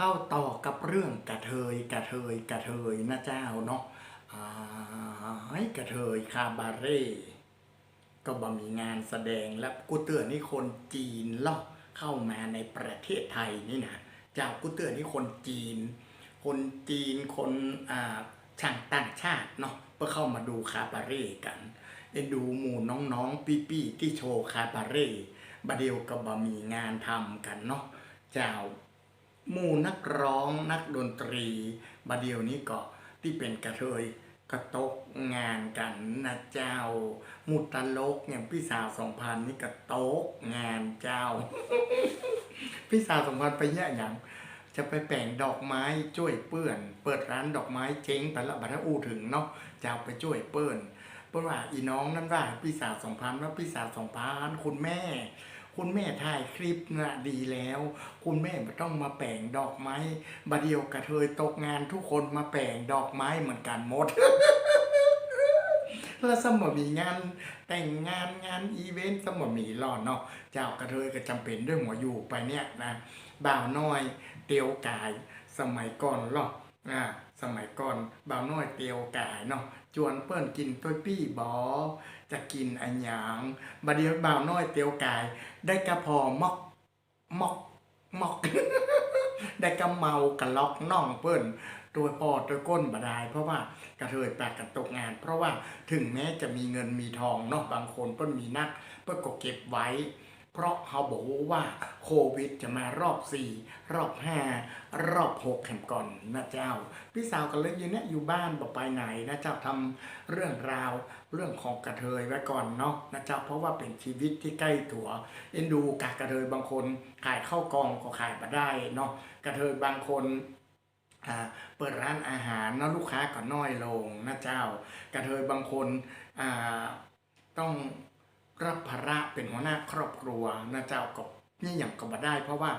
เข้าต่อกับเรื่องกระเทยกระเทยกระเทยนะเจ้าเนาะไอ้กระเทยคาบาเร่ก็บ่มีงานแสดงและกูเตือนนี่คนจีนเล่าเข้ามาในประเทศไทยนี่นะจากกูเตือนนี่คนจีน คนจีนคนอ่าช่างต่างชาติเนาะเพื่อเข้ามาดูคาบาเร่กันเอ็นดูหมู่น้องๆปี้ๆที่โชว์คาบาเร่บาเดียวก็บ่มีงานทำกันเนาะเจ้า มู่นักร้องนักดนตรีบาเดียวนี้ก็ที่เป็นกระเทยกระตกงานกันนะเจ้า มุตลกอย่างพี่สาวสองพันนี่กระตกงานเจ้า พี่สาวสองพันไปแย่อย่างจะไปแปลงดอกไม้ช่วยเปื้อน เปิดร้านดอกไม้เจ๊งไปละบัตรอู้ถึงเนาะจะเอาไปช่วยเปื้อนเพราะว่าอีน้องนั่นว่าพี่สาวสองพันว่าพี่สาวสองพันคุณแม่ คุณแม่ถ่ายคลิปนะดีแล้ว คุณแม่ไม่ต้องมาแปลงดอกไม้บาเดียวกระเทยตกงานทุกคนมาแปลงดอกไม้เหมือนกันหมดแล้วสมมีงานแต่งงานงานอีเวนต์สมมีรอดเนาะเจ้ากระเทยก็จำเป็นด้วยหัวอยู่ไปเนี่ยนะบ่าวน้อยเตียวกายสมัยก่อนหรอก อ่าสมัยก่อนบ่าวน้อยเตียวกายเนาะจวนเปิ้นกินตัวปี้บอจะกินอันหยางบาเดียวบ่าวน้อยเตียวกาย ได้กระพอมอกมอกมอก ได้กระเมากระล็อกน่องเปิ้นตัวปอดตัวก้นบดาย เพราะว่ากระเทยแปลกกันตกงาน เพราะว่าถึงแม้จะมีเงินมีทองเนาะบางคนเปิ้นมีนักเปิ้นก็เก็บไว้ เพราะเขาบอกว่า โควิดจะมารอบสี่รอบห้ารอบหกแห่งก่อนนะเจ้า พี่สาวก็เลยอยู่เนี่ยอยู่บ้านบอกไปไหนนะเจ้าทำเรื่องราวเรื่องของกระเทยไว้ก่อนเนาะนะเจ้าเพราะว่าเป็นชีวิตที่ใกล้ตัว เอ็นดูกากระเทยบางคนขายข้าวกองก็ขายมาได้เนาะกระเทยบางคนอ่าเปิดร้านอาหารเนาะลูกค้าก็น้อยลงนะเจ้า กระเทยบางคนอ่าต้องรับภาระเป็นหัวหน้าครอบครัวนะเจ้าก็ นี่อย่างก็มาได้เพราะว่า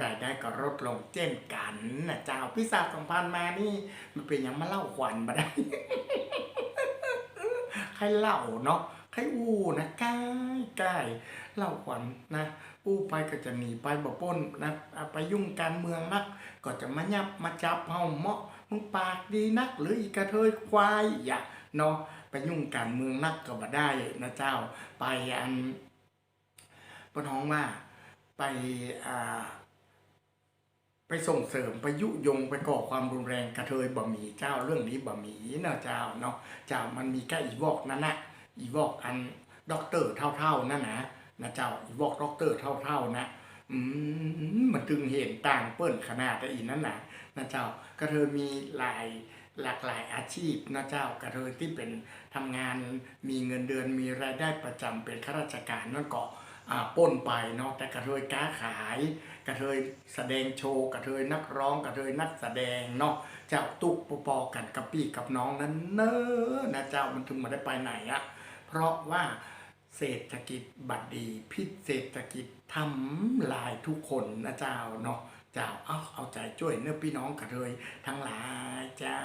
รายได้ก็ลดลงเช่นกันนะเจ้าพี่สาวสองพันมานี่ มันเป็นอย่างมาเล่าขวัญมาได้ ใครเล่าเนาะใครอู้นะกล้ใกล้เล่าขวัญนะ อู้ไปก็จะหนีไปบ่ป้นนะไปยุ่งการเมืองนัก ก็จะมายับมาจับเฮาเมาะมึงปากดีนัก หรืออีกระเทยควายอย่าเนาะไปยุ่งการเมืองนักก็บ่ได้นะเจ้าไปอันปน้องว่า ไปไปส่งเสริมไปยุยงไปก่อความรุนแรงกระเทยบ่มีเจ้าเรื่องนี้บ่มีนะเจ้าเนาะเจ้ามันมีแค่อีวอกนั่นนะอีวอกอันด็อกเตอร์เท่าๆนั่นนะนะเจ้าอีวอกด็อกเตอร์เท่าๆนะอืมมันถึงเห็นต่างเปิ้นขนาดแต่อีนั่นนะนะเจ้ากระเทยมีหลายหลากหลายอาชีพนะเจ้ากระเทยที่เป็นทำงานมีเงินเดือนมีรายได้ประจำเป็นข้าราชการนั่นก็อ่า ป้นไปเนาะแต่กระเทยค้าขาย กระเทยแสดงโชว์กระเทยนักร้องกระเทยนักแสดงเนาะเจ้าตุ๊กปอปอกันกับพี่กับน้องนั้นเนอนะเจ้ามันถึงมาได้ไปไหนอะเพราะว่าเศรษฐกิจบัดดีพิษเศรษฐกิจทำลายทุกคนนะเจ้าเนาะเจ้าเอาเอาใจช่วยเนื้อพี่น้องกระเทยทั้งหลายเจ้า